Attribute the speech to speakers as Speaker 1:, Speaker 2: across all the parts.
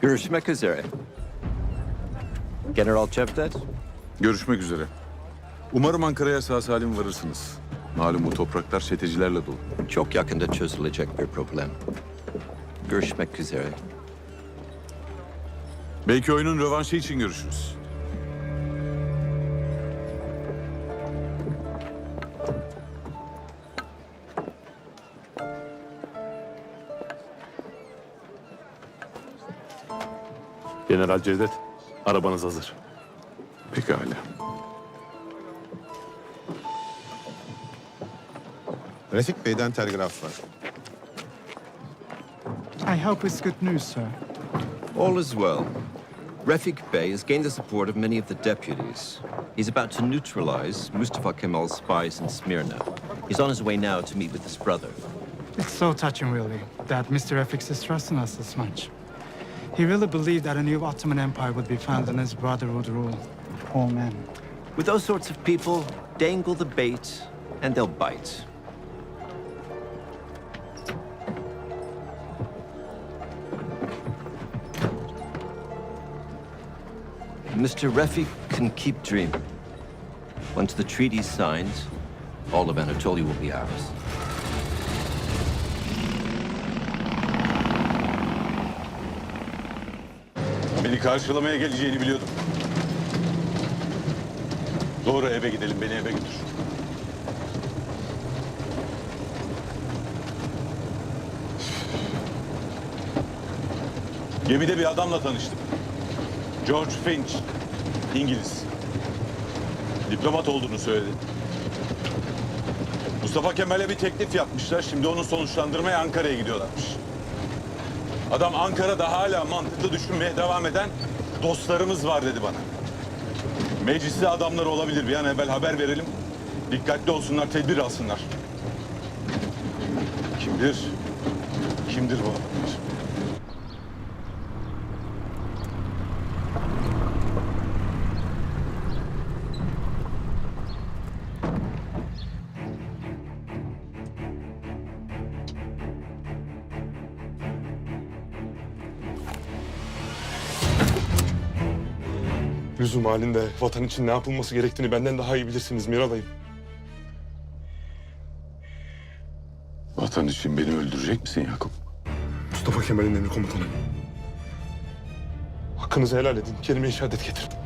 Speaker 1: Görüşmek üzere. General Cevdet,
Speaker 2: Görüşmek üzere. Umarım Ankara'ya sağ salim varırsınız. Malum bu topraklar çetecilerle dolu.
Speaker 1: çok yakında çözülecek bir problem. Görüşmek üzere.
Speaker 2: Belki oyunun rövanşı için görüşürüz.
Speaker 3: General Cevdet, arabanız hazır.
Speaker 2: Pekala.
Speaker 4: Refik Bey'den telgraf var.
Speaker 5: I hope it's good news, sir.
Speaker 1: All is well. Refik Bey has gained the support of many of the deputies. He's about to neutralize Mustafa Kemal's spies in Smyrna. He's on his way now to meet with his brother.
Speaker 5: It's so touching, really, that Mr. FX is trusting us this much. He really believed that a new Ottoman Empire would be founded and his brother would rule all men.
Speaker 1: With those sorts of people, dangle the bait and they'll bite. Mr. Refik can keep dreaming. Once the treaty's signed, all of Anatolia will be ours.
Speaker 2: Beni karşılamaya geleceğini biliyordum. Doğru eve gidelim, beni eve götür. Gemide bir adamla tanıştım. George Finch, İngiliz. Diplomat olduğunu söyledi. Mustafa Kemal'e bir teklif yapmışlar. Şimdi onu sonuçlandırmaya Ankara'ya gidiyorlarmış. Adam Ankara'da hala mantıklı düşünmeye devam eden dostlarımız var dedi bana. Mecliste adamlar olabilir. Bir an evvel haber verelim. Dikkatli olsunlar, tedbir alsınlar. Kimdir? Kimdir bu adamlar?
Speaker 3: Lüzum halinde vatan için ne yapılması gerektiğini benden daha iyi bilirsiniz Miralay'ım.
Speaker 2: Vatan için beni öldürecek misin Yakup?
Speaker 3: Mustafa Kemal'in emri komutanım. Hakkınızı helal edin. Kelime-i şehadet getirin.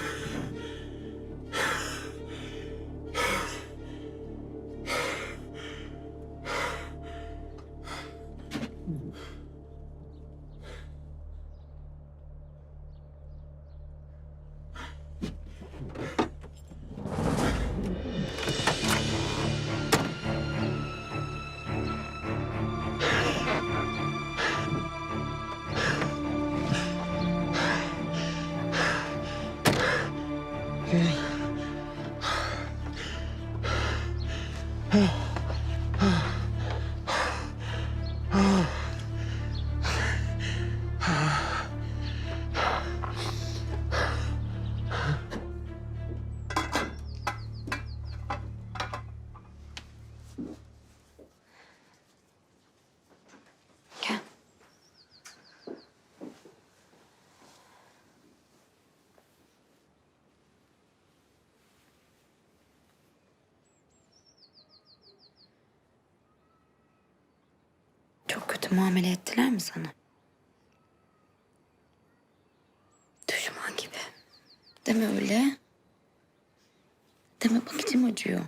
Speaker 6: Okay. Çok kötü muamele ettiler mi sana? Düşman gibi. Deme öyle. Deme bak içim acıyor.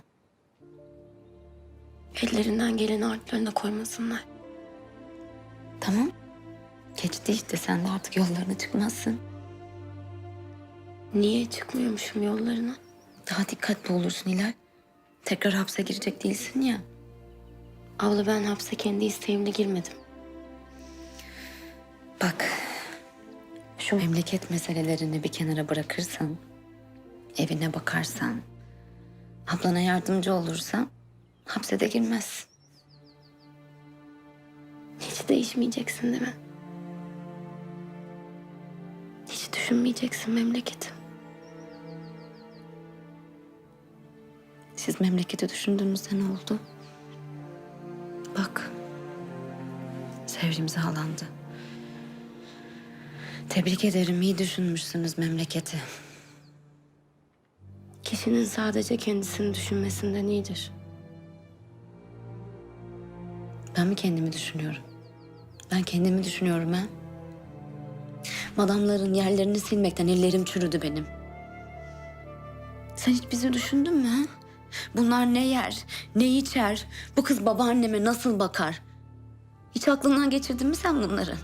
Speaker 7: Ellerinden geleni artlarına koymasınlar.
Speaker 6: Tamam. Geçti işte sen de artık yollarına çıkmazsın.
Speaker 7: Niye çıkmıyormuşum yollarına?
Speaker 6: Daha dikkatli olursun Hilal. Tekrar hapse girecek değilsin ya.
Speaker 7: Abla ben hapse kendi isteğimle girmedim.
Speaker 6: Bak, Şu memleket meselelerini bir kenara bırakırsan, evine bakarsan, ablana yardımcı olursan hapse de girmezsin.
Speaker 7: Hiç değişmeyeceksin değil mi? Hiç düşünmeyeceksin memleketi.
Speaker 6: Siz memleketi düşündüğünüzde ne oldu? Bak. Sev imzalandı. Tebrik ederim. iyi düşünmüşsünüz memleketi.
Speaker 7: Kişinin sadece kendisini düşünmesinden iyidir.
Speaker 6: Ben mi kendimi düşünüyorum? Ben kendimi düşünüyorum ha. Madamların yerlerini silmekten ellerim çürüdü benim. Sen hiç bizi düşündün mü ha? Bunlar ne yer, ne içer? Bu kız babaanneme nasıl bakar? Hiç aklından geçirdin mi sen bunları?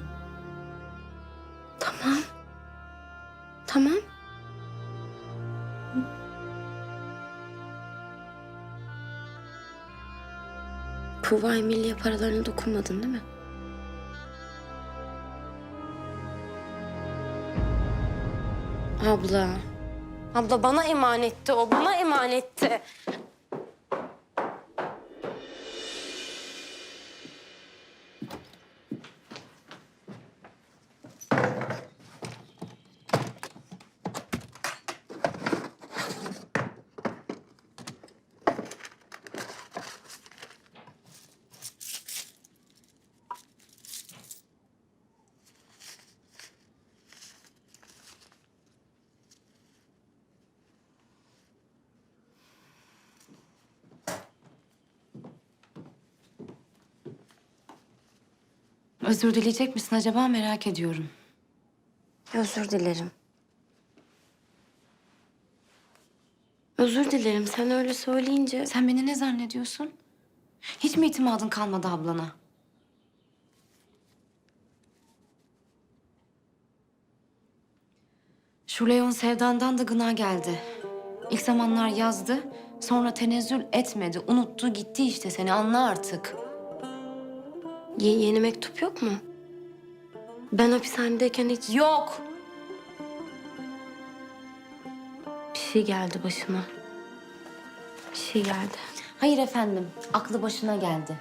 Speaker 7: Tamam. Tamam. Puvay milli paralarına dokunmadın değil mi? Abla. Abla bana emanetti o, bana emanetti.
Speaker 6: Özür dileyecek misin acaba merak ediyorum.
Speaker 7: Özür dilerim. Özür dilerim. Sen öyle söyleyince...
Speaker 6: Sen beni ne zannediyorsun? Hiç mi itimadın kalmadı ablana? Şu Leon Sevdan'dan da gına geldi. İlk zamanlar yazdı, sonra tenezzül etmedi. Unuttu gitti işte seni anla artık.
Speaker 7: Ye- yeni mektup yok mu? Ben hapishanedeyken hiç...
Speaker 6: Yok.
Speaker 7: Bir şey geldi başıma. Bir şey geldi.
Speaker 6: Hayır efendim, aklı başına geldi.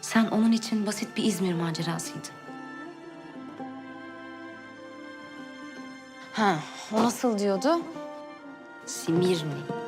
Speaker 6: Sen onun için basit bir İzmir macerasıydın. Ha, o nasıl diyordu? Simirni.